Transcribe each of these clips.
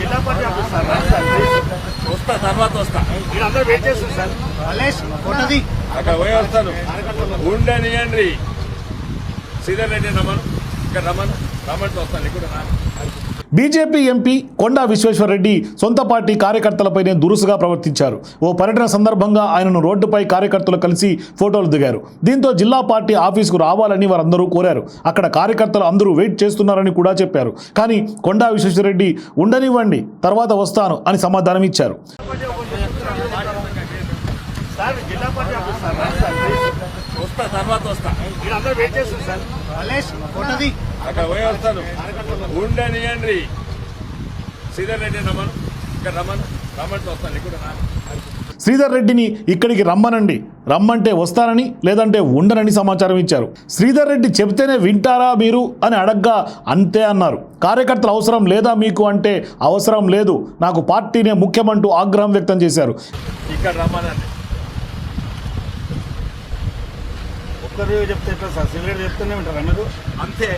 జిల్లా party office sir. వస్తా తర్వాత వస్తా. మీరు అందరూ వెయిట్ చేస్తారు సార్. మలేష్ అక్కడ పోయి వస్తాను. ఉండనియండి శ్రీధర్ రెడ్డి రమన్. ఇక్కడ రమను రమణితో వస్తాను. ఇక్కడ బీజేపీ ఎంపీ కొండా విశ్వేశ్వరరెడ్డి సొంత పార్టీ కార్యకర్తలపైనే దురుసుగా ప్రవర్తించారు. ఓ పర్యటన సందర్భంగా ఆయనను రోడ్డుపై కార్యకర్తలు కలిసి ఫోటోలు దిగారు. దీంతో జిల్లా పార్టీ ఆఫీసుకు రావాలని వారందరూ కోరారు. అక్కడ కార్యకర్తలు అందరూ వెయిట్ చేస్తున్నారని కూడా చెప్పారు. కానీ కొండా విశ్వేశ్వరరెడ్డి ఉండనివ్వండి తర్వాత వస్తాను అని సమాధానం ఇచ్చారు సార్ జిల్లా పార్టీ ఆఫీస్ సార్ రండి సార్ ప్లీజ్. వస్తా తర్వాత వస్తా. అక్కడ పోయి వస్తాను. ఉండనియండి శ్రీధర్ రెడ్డి రమ్మను. ఇక్కడ రమ్మను. రమ్మంటే వస్తాను. ఇక్కడ శ్రీధర్ రెడ్డిని ఇక్కడికి రమ్మనండి. రమ్మంటే వస్తానని లేదంటే ఉండనని సమాచారం ఇచ్చారు. శ్రీధర్ రెడ్డి చెబితేనే వింటారా మీరు అని అడగ్గా అంతే అన్నారు. కార్యకర్తల అవసరం లేదా మీకు అంటే అవసరం లేదు. నాకు పార్టీనే ముఖ్యమంటూ ఆగ్రహం వ్యక్తం చేశారు. ఇక్కడ రమ్మనండి. ఒక్కరు చెప్తే ఎట్లా సార్? సిగరెట్ చెప్తూనే ఉంటారా మీరు అంతే.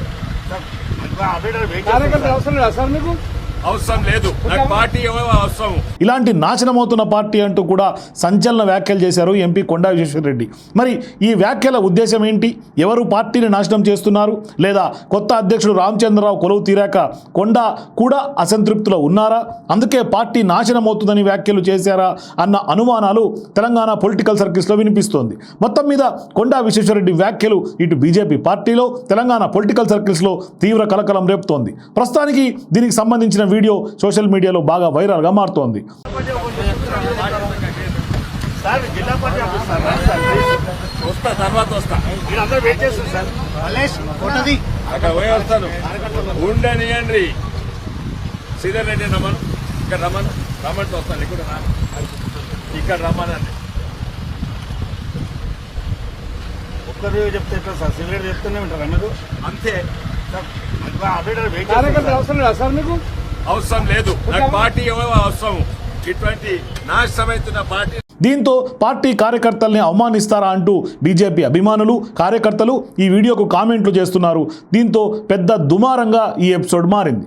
సార్ అప్డేట్ అవసరం లేదా సార్ మీకు? అవసరం లేదు. నాకు పార్టీ అవసరం? ఇలాంటి నాశనమవుతున్న పార్టీ అంటూ కూడా సంచలన వ్యాఖ్యలు చేశారు ఎంపీ కొండా విశ్వేశ్వరరెడ్డి. మరి ఈ వ్యాఖ్యల ఉద్దేశం ఏంటి? ఎవరు పార్టీని నాశనం చేస్తున్నారు? లేదా కొత్త అధ్యక్షుడు రామచంద్రరావు కొలువు తీరాక కొండా కూడా అసంతృప్తిలో ఉన్నారా? అందుకే పార్టీ నాశనం అవుతుందని వ్యాఖ్యలు చేశారా అన్న అనుమానాలు తెలంగాణ పొలిటికల్ సర్కిల్స్లో వినిపిస్తోంది. మొత్తం మీద కొండా విశ్వేశ్వరరెడ్డి వ్యాఖ్యలు ఇటు బీజేపీ పార్టీలో తెలంగాణ పొలిటికల్ సర్కిల్స్లో తీవ్ర కలకలం రేపుతోంది. ప్రస్తుతానికి దీనికి సంబంధించిన వీడియో సోషల్ మీడియాలో బాగా వైరల్గా మారుతోంది. సార్ జిల్లా. వస్తా తర్వాత వస్తా. మీరందరూ వెయిట్ చేస్తారు సార్. అక్కడ పోయి వస్తాను. ఉండనియండి శ్రీధర్ రెడ్డి రమ్మను. ఇక్కడ వస్తాను. ఇక్కడ ఒక్కరు చెప్తే ఎట్లా సార్? సిగరెట్ చెప్తూనే ఉంటారా మీరు? అంతే. సార్ అప్డేట్ వెయిట్ అవసరం లేదా సార్ మీకు? అవసరం లేదు. నాకు పార్టీ ఏమో అవసరం? ఇటువంటి నాశనమైతున్న పార్టీ దీంతో పార్టీ కార్యకర్తల్ని అవమానిస్తారా అంటూ బీజేపీ అభిమానులు కార్యకర్తలు ఈ వీడియోకు కామెంట్లు చేస్తున్నారు. దీంతో పెద్ద దుమారంగా ఈ ఎపిసోడ్ మారింది.